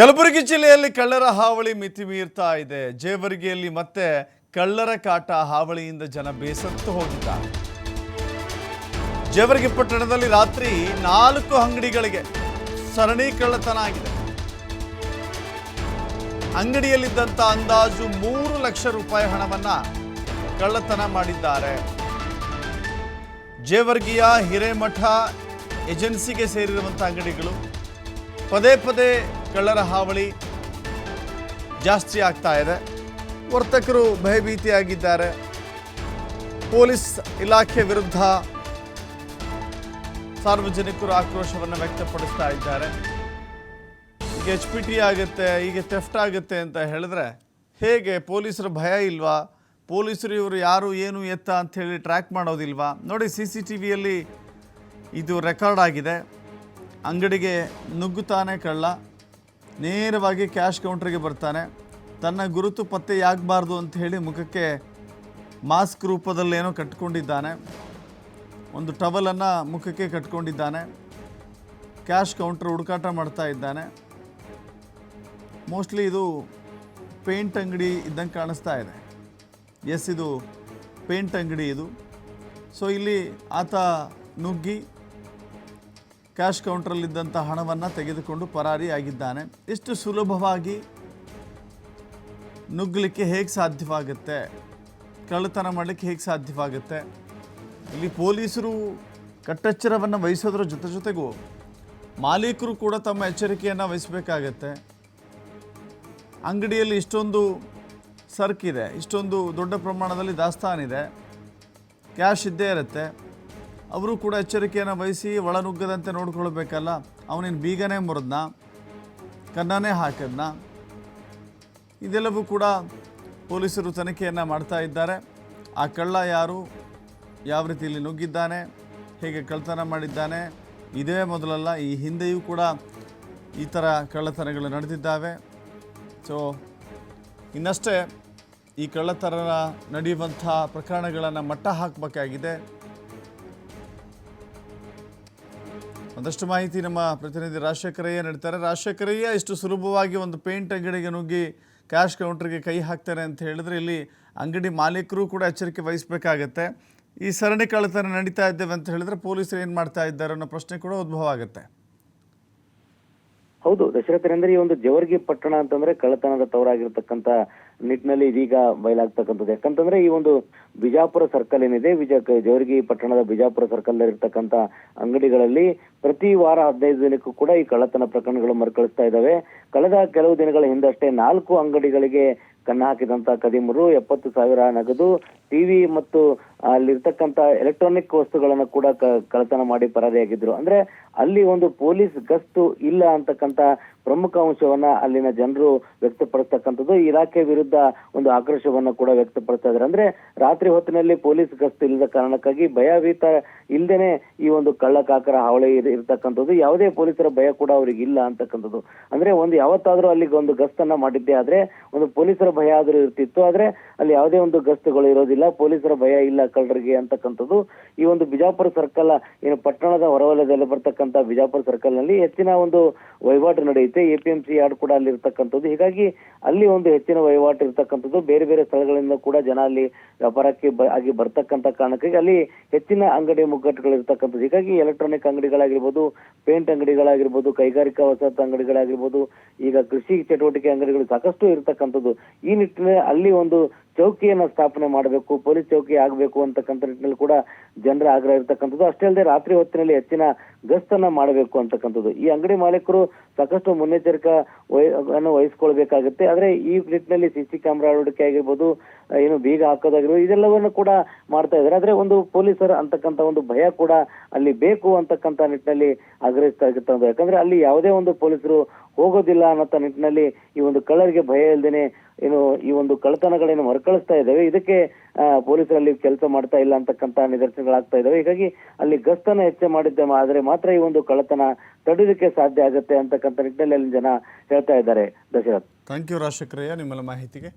ಕಲಬುರಗಿ ಜಿಲ್ಲೆಯಲ್ಲಿ ಕಳ್ಳರ ಹಾವಳಿ ಮಿತಿ ಮೀರ್ತಾ ಇದೆ. ಜೇವರ್ಗಿಯಲ್ಲಿ ಮತ್ತೆ ಕಳ್ಳರ ಕಾಟ ಹಾವಳಿಯಿಂದ ಜನ ಬೇಸತ್ತು ಹೋಗಿದ್ದಾರೆ. ಜೇವರ್ಗಿ ಪಟ್ಟಣದಲ್ಲಿ ರಾತ್ರಿ ನಾಲ್ಕು ಅಂಗಡಿಗಳಿಗೆ ಸರಣಿ ಕಳ್ಳತನ ಆಗಿದೆ. ಅಂಗಡಿಯಲ್ಲಿದ್ದಂಥ ಅಂದಾಜು ಮೂರು ಲಕ್ಷ ರೂಪಾಯಿ ಹಣವನ್ನ ಕಳ್ಳತನ ಮಾಡಿದ್ದಾರೆ. ಜೇವರ್ಗಿಯ ಹಿರೇಮಠ ಏಜೆನ್ಸಿಗೆ ಸೇರಿರುವಂಥ ಅಂಗಡಿಗಳು ಪದೇ ಪದೇ ಕಳ್ಳರ ಹಾವಳಿ ಜಾಸ್ತಿ ಆಗ್ತಾ ಇದೆ. ವರ್ತಕರು ಭಯಭೀತಿಯಾಗಿದ್ದಾರೆ. ಪೊಲೀಸ್ ಇಲಾಖೆ ವಿರುದ್ಧ ಸಾರ್ವಜನಿಕರು ಆಕ್ರೋಶವನ್ನು ವ್ಯಕ್ತಪಡಿಸ್ತಾ ಇದ್ದಾರೆ. ಈಗ ಎಚ್ ಪಿ ಟಿ ಆಗುತ್ತೆ, ಈಗ ಥೆಫ್ಟ್ ಆಗುತ್ತೆ ಅಂತ ಹೇಳಿದ್ರೆ ಹೇಗೆ ಪೊಲೀಸರು ಭಯ ಇಲ್ವಾ? ಪೊಲೀಸರು ಇವರು ಯಾರು, ಏನು, ಎತ್ತ ಅಂತ ಹೇಳಿ ಟ್ರ್ಯಾಕ್ ಮಾಡೋದಿಲ್ವಾ? ನೋಡಿ ಸಿ ಸಿ ಟಿ ವಿಯಲ್ಲಿ ಇದು ರೆಕಾರ್ಡ್ ಆಗಿದೆ. ಅಂಗಡಿಗೆ ನುಗ್ಗುತ್ತಾನೆ ಕಳ್ಳ. ನೇರವಾಗಿ ಕ್ಯಾಶ್ ಕೌಂಟ್ರಿಗೆ ಬರ್ತಾನೆ. ತನ್ನ ಗುರುತು ಪತ್ತೆಯಾಗಬಾರ್ದು ಅಂತ ಹೇಳಿ ಮುಖಕ್ಕೆ ಮಾಸ್ಕ್ ರೂಪದಲ್ಲೇನೋ ಕಟ್ಕೊಂಡಿದ್ದಾನೆ. ಒಂದು ಟವಲನ್ನು ಮುಖಕ್ಕೆ ಕಟ್ಕೊಂಡಿದ್ದಾನೆ. ಕ್ಯಾಶ್ ಕೌಂಟ್ರ್ ಹುಡುಕಾಟ ಮಾಡ್ತಾ ಇದ್ದಾನೆ. ಮೋಸ್ಟ್ಲಿ ಇದು ಪೇಂಟ್ ಅಂಗಡಿ ಇದ್ದಂಗೆ ಕಾಣಿಸ್ತಾ ಇದೆ. ಎಸ್, ಇದು ಪೇಂಟ್ ಅಂಗಡಿ ಇದು. ಸೊ, ಇಲ್ಲಿ ಆತ ನುಗ್ಗಿ ಕ್ಯಾಶ್ ಕೌಂಟ್ರಲ್ಲಿದ್ದಂಥ ಹಣವನ್ನು ತೆಗೆದುಕೊಂಡು ಪರಾರಿಯಾಗಿದ್ದಾನೆ. ಇಷ್ಟು ಸುಲಭವಾಗಿ ನುಗ್ಗಲಿಕ್ಕೆ ಹೇಗೆ ಸಾಧ್ಯವಾಗುತ್ತೆ? ಕಳ್ಳತನ ಮಾಡಲಿಕ್ಕೆ ಹೇಗೆ ಸಾಧ್ಯವಾಗುತ್ತೆ? ಇಲ್ಲಿ ಪೊಲೀಸರು ಕಟ್ಟೆಚ್ಚರವನ್ನು ವಹಿಸೋದ್ರ ಜೊತೆ ಜೊತೆಗೂ ಮಾಲೀಕರು ಕೂಡ ತಮ್ಮ ಎಚ್ಚರಿಕೆಯನ್ನು ವಹಿಸಬೇಕಾಗತ್ತೆ. ಅಂಗಡಿಯಲ್ಲಿ ಇಷ್ಟೊಂದು ಸರ್ಕಿದೆ ಇಷ್ಟೊಂದು ದೊಡ್ಡ ಪ್ರಮಾಣದಲ್ಲಿ ದಾಸ್ತಾನಿದೆ. ಕ್ಯಾಶ್ ಇದ್ದೇ ಇರುತ್ತೆ. ಅವರು ಕೂಡ ಎಚ್ಚರಿಕೆಯನ್ನು ವಹಿಸಿ ಒಳನುಗ್ಗದಂತೆ ನೋಡ್ಕೊಳ್ಬೇಕಲ್ಲ. ಅವನೇನು ಬೀಗನೇ ಮುರಿದ್ನ? ಕನ್ನನೇ ಹಾಕದ್ನ? ಇದೆಲ್ಲವೂ ಕೂಡ ಪೊಲೀಸರು ತನಿಖೆಯನ್ನು ಮಾಡ್ತಾ ಇದ್ದಾರೆ. ಆ ಕಳ್ಳ ಯಾರು? ಯಾವ ರೀತಿಯಲ್ಲಿ ನುಗ್ಗಿದ್ದಾನೆ? ಹೇಗೆ ಕಳ್ಳತನ ಮಾಡಿದ್ದಾನೆ? ಇದೇ ಮೊದಲಲ್ಲ, ಈ ಹಿಂದೆಯೂ ಕೂಡ ಈ ಥರ ಕಳ್ಳತನಗಳು ನಡೆದಿದ್ದಾವೆ. ಸೊ ಇನ್ನಷ್ಟೇ ಈ ಕಳ್ಳತನ ನಡೆಯುವಂಥ ಪ್ರಕರಣಗಳನ್ನು ಮಟ್ಟ ಹಾಕಬೇಕಾಗಿದೆ. ಒಂದಷ್ಟು ಮಾಹಿತಿ ನಮ್ಮ ಪ್ರತಿನಿಧಿ ರಾಜಶೇಖರಯ್ಯ ನೀಡ್ತಾರೆ. ರಾಜಶೇಖರಯ್ಯ, ಇಷ್ಟು ಸುಲಭವಾಗಿ ಒಂದು ಪೇಂಟ್ ಅಂಗಡಿಗೆ ನುಗ್ಗಿ ಕ್ಯಾಶ್ ಕೌಂಟ್ರಿಗೆ ಕೈ ಹಾಕ್ತಾರೆ ಅಂತ ಹೇಳಿದ್ರೆ ಇಲ್ಲಿ ಅಂಗಡಿ ಮಾಲೀಕರು ಕೂಡ ಎಚ್ಚರಿಕೆ ವಹಿಸಬೇಕಾಗತ್ತೆ. ಈ ಸರಣಿ ಕಳ್ಳತನ ನಡೀತಾ ಇದ್ದೇವೆ ಅಂತ ಹೇಳಿದ್ರೆ ಪೊಲೀಸರು ಏನು ಮಾಡ್ತಾ ಇದ್ದಾರೆ ಅನ್ನೋ ಪ್ರಶ್ನೆ ಕೂಡ ಉದ್ಭವ ಆಗುತ್ತೆ. ಹೌದು, ದಶರಥರೇಂದ್ರ ಈ ಒಂದು ಜವರ್ಗಿ ಪಟ್ಟಣ ಅಂತಂದ್ರೆ ಕಳ್ಳತನದ ತವರಾಗಿರ್ತಕ್ಕಂತ ನಿಟ್ಟಿನಲ್ಲಿ ಇದೀಗ ಬಯಲಾಗ್ತಕ್ಕಂಥದ್ದು. ಯಾಕಂತಂದ್ರೆ ಈ ಒಂದು ಬಿಜಾಪುರ ಸರ್ಕಲ್ ಏನಿದೆ ಬಿಜಾ ಜವರ್ಗಿ ಪಟ್ಟಣದ ಬಿಜಾಪುರ ಸರ್ಕಲ್ ಇರ್ತಕ್ಕಂತ ಅಂಗಡಿಗಳಲ್ಲಿ ಪ್ರತಿ ವಾರ ಹದಿನೈದು ದಿನಕ್ಕೂ ಕೂಡ ಈ ಕಳ್ಳತನ ಪ್ರಕರಣಗಳು ಮರುಕಳಿಸ್ತಾ ಇದ್ದಾವೆ. ಕಳೆದ ಕೆಲವು ದಿನಗಳ ಹಿಂದಷ್ಟೇ ನಾಲ್ಕು ಅಂಗಡಿಗಳಿಗೆ ಕನ್ನ ಹಾಕಿದಂತ ಕದಿಮರು, ಎಪ್ಪತ್ತು ಸಾವಿರ ನಗದು ಟಿವಿ ಮತ್ತು ಅಲ್ಲಿರ್ತಕ್ಕಂತ ಎಲೆಕ್ಟ್ರಾನಿಕ್ ವಸ್ತುಗಳನ್ನ ಕೂಡ ಕಳತನ ಮಾಡಿ ಪರಾರಿಯಾಗಿದ್ರು. ಅಂದ್ರೆ ಅಲ್ಲಿ ಒಂದು ಪೊಲೀಸ್ ಗಸ್ತು ಇಲ್ಲ ಅಂತಕ್ಕಂತ ಪ್ರಮುಖ ಅಂಶವನ್ನ ಅಲ್ಲಿನ ಜನರು ವ್ಯಕ್ತಪಡಿಸ್ತಕ್ಕಂಥದ್ದು. ಇಲಾಖೆ ವಿರುದ್ಧ ಒಂದು ಆಕ್ರೋಶವನ್ನ ಕೂಡ ವ್ಯಕ್ತಪಡಿಸ್ತಾ ಇದ್ದಾರೆ ಅಂದ್ರೆ ರಾತ್ರಿ ಹೊತ್ತಿನಲ್ಲಿ ಪೊಲೀಸ್ ಗಸ್ತು ಇಲ್ಲದ ಕಾರಣಕ್ಕಾಗಿ ಭಯಭೀತ ಇಲ್ಲದೇನೆ ಈ ಒಂದು ಕಳ್ಳಕಾಕರ ಹಾವಳಿ ಇರ್ತಕ್ಕಂಥದ್ದು. ಯಾವುದೇ ಪೊಲೀಸರ ಭಯ ಕೂಡ ಅವ್ರಿಗೆ ಇಲ್ಲ ಅಂತಕ್ಕಂಥದ್ದು. ಅಂದ್ರೆ ಒಂದು ಯಾವತ್ತಾದ್ರೂ ಅಲ್ಲಿಗೆ ಒಂದು ಗಸ್ತನ್ನ ಮಾಡಿದ್ದೆ ಆದ್ರೆ ಒಂದು ಪೊಲೀಸರ ಭಯ ಆದ್ರೂ ಇರ್ತಿತ್ತು. ಆದ್ರೆ ಅಲ್ಲಿ ಯಾವುದೇ ಒಂದು ಗಸ್ತುಗಳು ಇರೋದಿಲ್ಲ. ಪೊಲೀಸರ ಭಯ ಇಲ್ಲ ಕಳ್ಳರಿಗೆ ಅಂತಕ್ಕಂಥದ್ದು. ಈ ಒಂದು ಬಿಜಾಪುರ ಸರ್ಕಲ್ ಏನು ಪಟ್ಟಣದ ಹೊರವಲಯದಲ್ಲಿ ಬರ್ತಕ್ಕಂಥ ಬಿಜಾಪುರ ಸರ್ಕಲ್ನಲ್ಲಿ ಹೆಚ್ಚಿನ ಒಂದು ವಹಿವಾಟು ನಡೆಯುತ್ತೆ. ಎಪಿಎಂಸಿ ಯಾರ್ಡ್ ಕೂಡ ಅಲ್ಲಿ ಇರ್ತಕ್ಕಂಥದ್ದು ಹೀಗಾಗಿ ಅಲ್ಲಿ ಒಂದು ಹೆಚ್ಚಿನ ವಹಿವಾಟು ಇರ್ತಕ್ಕಂಥದ್ದು. ಬೇರೆ ಬೇರೆ ಸ್ಥಳಗಳಿಂದ ಕೂಡ ಜನ ಅಲ್ಲಿ ವ್ಯಾಪಾರಕ್ಕೆ ಆಗಿ ಬರ್ತಕ್ಕಂಥ ಕಾರಣಕ್ಕಾಗಿ ಅಲ್ಲಿ ಹೆಚ್ಚಿನ ಅಂಗಡಿ ಮುಗ್ಗಟ್ಟುಗಳು ಇರ್ತಕ್ಕಂಥದ್ದು. ಹೀಗಾಗಿ ಎಲೆಕ್ಟ್ರಾನಿಕ್ ಅಂಗಡಿಗಳಾಗಿರ್ಬೋದು, ಪೇಂಟ್ ಅಂಗಡಿಗಳಾಗಿರ್ಬೋದು, ಕೈಗಾರಿಕಾ ವಸತಿ ಅಂಗಡಿಗಳಾಗಿರ್ಬೋದು, ಈಗ ಕೃಷಿ ಚಟುವಟಿಕೆ ಅಂಗಡಿಗಳು ಸಾಕಷ್ಟು ಇರ್ತಕ್ಕಂಥದ್ದು. ಈ ನಿಟ್ಟಿನಲ್ಲಿ ಅಲ್ಲಿ ಒಂದು ಚೌಕಿಯನ್ನ ಸ್ಥಾಪನೆ ಮಾಡಬೇಕು, ಪೊಲೀಸ್ ಚೌಕಿ ಆಗಬೇಕು ಅಂತಕ್ಕಂಥ ನಿಟ್ಟಿನಲ್ಲಿ ಕೂಡ ಜನರ ಆಗ್ರಹ ಇರ್ತಕ್ಕಂಥದ್ದು. ಅಷ್ಟೇ ಅಲ್ಲದೆ ರಾತ್ರಿ ಹೊತ್ತಿನಲ್ಲಿ ಹೆಚ್ಚಿನ ಗಸ್ತನ್ನ ಮಾಡಬೇಕು ಅಂತಕ್ಕಂಥದ್ದು. ಈ ಅಂಗಡಿ ಮಾಲೀಕರು ಸಾಕಷ್ಟು ಮುನ್ನೆಚ್ಚರಿಕಾ ಅನ್ನು ವಹಿಸ್ಕೊಳ್ಬೇಕಾಗುತ್ತೆ. ಆದ್ರೆ ಈ ನಿಟ್ಟಿನಲ್ಲಿ ಸಿಸಿ ಕ್ಯಾಮೆರಾ ಅಳವಡಿಕೆ ಆಗಿರ್ಬೋದು ಏನು ಬೀಗ ಹಾಕೋದಾಗಿರ್ಬೋದು, ಇದೆಲ್ಲವನ್ನು ಕೂಡ ಮಾಡ್ತಾ ಇದ್ದಾರೆ. ಆದ್ರೆ ಒಂದು ಪೊಲೀಸರ ಅಂತಕ್ಕಂಥ ಒಂದು ಭಯ ಕೂಡ ಅಲ್ಲಿ ಬೇಕು ಅಂತಕ್ಕಂಥ ನಿಟ್ಟಿನಲ್ಲಿ ಆಗ್ರಹಿಸ್ತಾ ಇರ್ತಕ್ಕಂಥದ್ದು. ಯಾಕಂದ್ರೆ ಅಲ್ಲಿ ಯಾವುದೇ ಒಂದು ಪೊಲೀಸರು ಹೋಗೋದಿಲ್ಲ ಅನ್ನೋ ನಿಟ್ಟಿನಲ್ಲಿ ಈ ಒಂದು ಕಳ್ಳರಿಗೆ ಭಯ ಇಲ್ದೇನೆ ಏನು ಈ ಒಂದು ಕಳ್ಳತನಗಳೇನು ಮರುಕಳಿಸ್ತಾ ಇದ್ದಾವೆ? ಇದಕ್ಕೆ ಪೊಲೀಸರಲ್ಲಿ ಕೆಲಸ ಮಾಡ್ತಾ ಇಲ್ಲ ಅಂತಕ್ಕಂತ ನಿದರ್ಶನಗಳಾಗ್ತಾ ಇದಾವೆ ಹೀಗಾಗಿ ಅಲ್ಲಿ ಗಸ್ತನ ಹೆಚ್ಚೆ ಮಾಡಿದ್ದೆ ಆದ್ರೆ ಮಾತ್ರ ಈ ಒಂದು ಕಳ್ಳತನ ತಡೆಯೋದಕ್ಕೆ ಸಾಧ್ಯ ಆಗುತ್ತೆ ಅಂತಕ್ಕಂಥ ನಿಟ್ಟಿನಲ್ಲಿ ಅಲ್ಲಿ ಜನ ಹೇಳ್ತಾ ಇದ್ದಾರೆ. ದಶರಥ್. ಥ್ಯಾಂಕ್ ಯು ರಾಜಶೇಖರಯ್ಯ, ನಿಮ್ಮೆಲ್ಲ ಮಾಹಿತಿಗೆ.